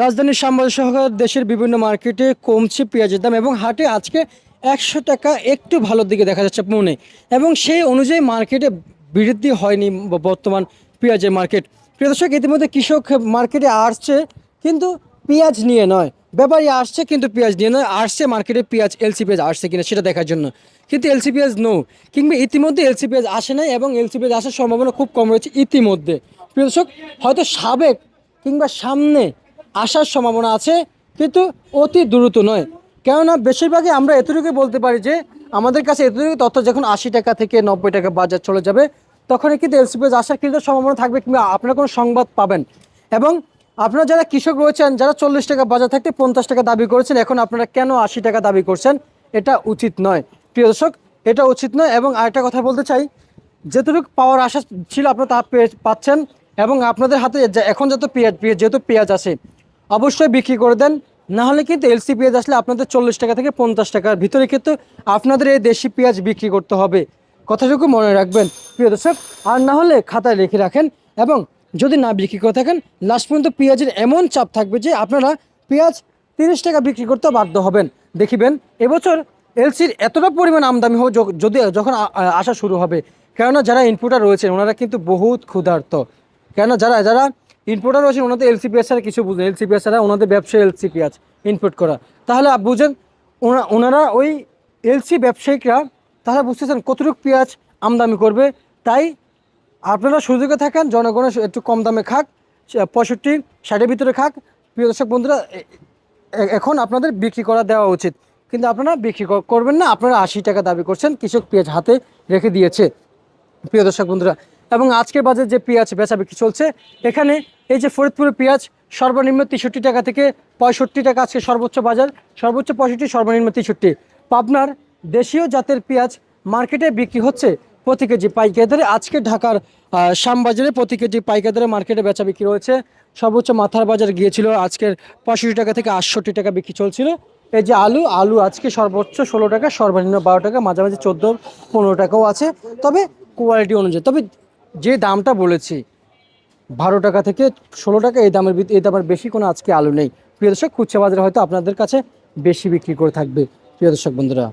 রাজধানীর শ্যামবাজার সহ দেশের বিভিন্ন মার্কেটে কমছে পেঁয়াজের দাম এবং হাটে আজকে একশো টাকা একটু ভালোর দিকে দেখা যাচ্ছে মনে এবং সেই অনুযায়ী মার্কেটে বৃদ্ধি হয়নি বর্তমান পেঁয়াজের মার্কেট। প্রিয় দর্শক, ইতিমধ্যে কৃষক মার্কেটে আসছে, কিন্তু পেঁয়াজ নিয়ে নয়। ব্যাপারী আসছে, কিন্তু পেঁয়াজ নিয়ে নয়। আসছে মার্কেটে পেঁয়াজ, এলসি পেঁয়াজ আসছে কিনা সেটা দেখার জন্য। কিন্তু এলসি পেঁয়াজ নো কিংবা ইতিমধ্যে এলসি পেঁয়াজ আসে নাই এবং এলসি পেঁয়াজ আসার সম্ভাবনা খুব কম রয়েছে ইতিমধ্যে। প্রিয় দর্শক, হয়তো সাবেক কিংবা সামনে আসার সম্ভাবনা আছে, কিন্তু অতি দ্রুত নয়। কেননা বেশিরভাগই আমরা এতটুকু বলতে পারি যে, আমাদের কাছে এতটুকু তথ্য যখন আশি টাকা থেকে নব্বই টাকা বাজার চলে যাবে, তখনই কিন্তু এলসিপিএস আসার কিন্তু সম্ভাবনা থাকবে কিংবা আপনারা কোনো সংবাদ পাবেন। এবং আপনারা যারা কৃষক রয়েছেন, যারা চল্লিশ টাকা বাজার থাকতে পঞ্চাশ টাকা দাবি করেছেন, এখন আপনারা কেন আশি টাকা দাবি করছেন, এটা উচিত নয়। প্রিয় দর্শক, এটা উচিত নয় এবং আরেকটা কথা বলতে চাই যেটুকু পাওয়ার আশা ছিল আপনারা তা পাচ্ছেন এবং আপনাদের হাতে এখন যত পেঁয়াজ পেঁয়াজ- যেহেতু পেঁয়াজ আছে অবশ্যই বিক্রি করে দেন। না হলে কিন্তু এলসি পেঁয়াজ আসলে আপনাদের চল্লিশ টাকা থেকে পঞ্চাশ টাকার ভিতরে কিন্তু আপনাদের এই দেশি পেঁয়াজ বিক্রি করতে হবে। কথাটুকু মনে রাখবেন, প্রিয় দর্শক। আর না হলে খাতায় লিখে রাখেন এবং যদি না বিক্রি করে থাকেন লাস্ট পর্যন্ত পেঁয়াজের এমন চাপ থাকবে যে আপনারা পেঁয়াজ তিরিশ টাকা বিক্রি করতে বাধ্য হবেন। দেখিবেন, এবছর এলসির এতটা পরিমাণ আমদানি হোক যদি যখন আসা শুরু হবে, কেননা যারা ইনপুটার রয়েছেন, ওনারা কিন্তু বহুত ক্ষুধার্ত। কেননা যারা যারা ইনপুটার রয়েছেন ওনাদের এলসিপিএস ছাড়া কিছু বুঝেন এলসিপিএস ছাড়া ওনাদের ব্যবসায় এলসিপিএস ইনপুট করা। তাহলে বুঝেন, ওনা- ওনারা ওই এলসি ব্যবসায়িকরা, তারা বুঝতেছেন কতটুকু পেঁয়াজ আমদানি করবে। তাই আপনারা সুযোগে থাকেন, জনগণের একটু কম দামে খাক পঁয়ষট্টি, ষাটের ভিতরে খাক। প্রিয় দর্শক বন্ধুরা এখন আপনাদের বিক্রি করা দেওয়া উচিত। কিন্তু আপনারা বিক্রি করবেন না, আপনারা আশি টাকা দাবি করছেন, কৃষক পেঁয়াজ হাতে রেখে দিয়েছে। প্রিয় দর্শক বন্ধুরা এবং আজকের বাজারে যে পেঁয়াজ বেচা বিক্রি চলছে, এখানে এই যে ফরিদপুরের পেঁয়াজ সর্বনিম্ন তেষট্টি টাকা থেকে পঁয়ষট্টি টাকা আজকে সর্বোচ্চ বাজার, সর্বোচ্চ পঁয়ষট্টি, সর্বনিম্ন তেষট্টি। পাবনার দেশীয় জাতের পেঁয়াজ মার্কেটে বিক্রি হচ্ছে প্রতি কেজি পাইকারি আজকে ঢাকার শ্যামবাজারে প্রতি কেজি পাইকারি মার্কেটে বেচা বিক্রি হয়েছে সর্বোচ্চ মাথার বাজার গিয়েছিল আজকের পঁয়ষট্টি টাকা থেকে আটষট্টি টাকা বিক্রি চলছিল। এই যে আলু আলু আজকে সর্বোচ্চ ষোলো টাকা, সর্বনিম্ন বারো টাকা, মাঝামাঝি চোদ্দ, পনেরো টাকাও আছে। তবে কোয়ালিটি অনুযায়ী, তবে যে দামটা বলেছি, বারো টাকা থেকে ষোলো টাকা এই দামের এই দামের বেশি কোনো আজকে আলু নেই। প্রিয় দর্শক, খুচরা বাজারে হয়তো আপনাদের কাছে বেশি বিক্রি করে থাকবে। প্রিয় দর্শক বন্ধুরা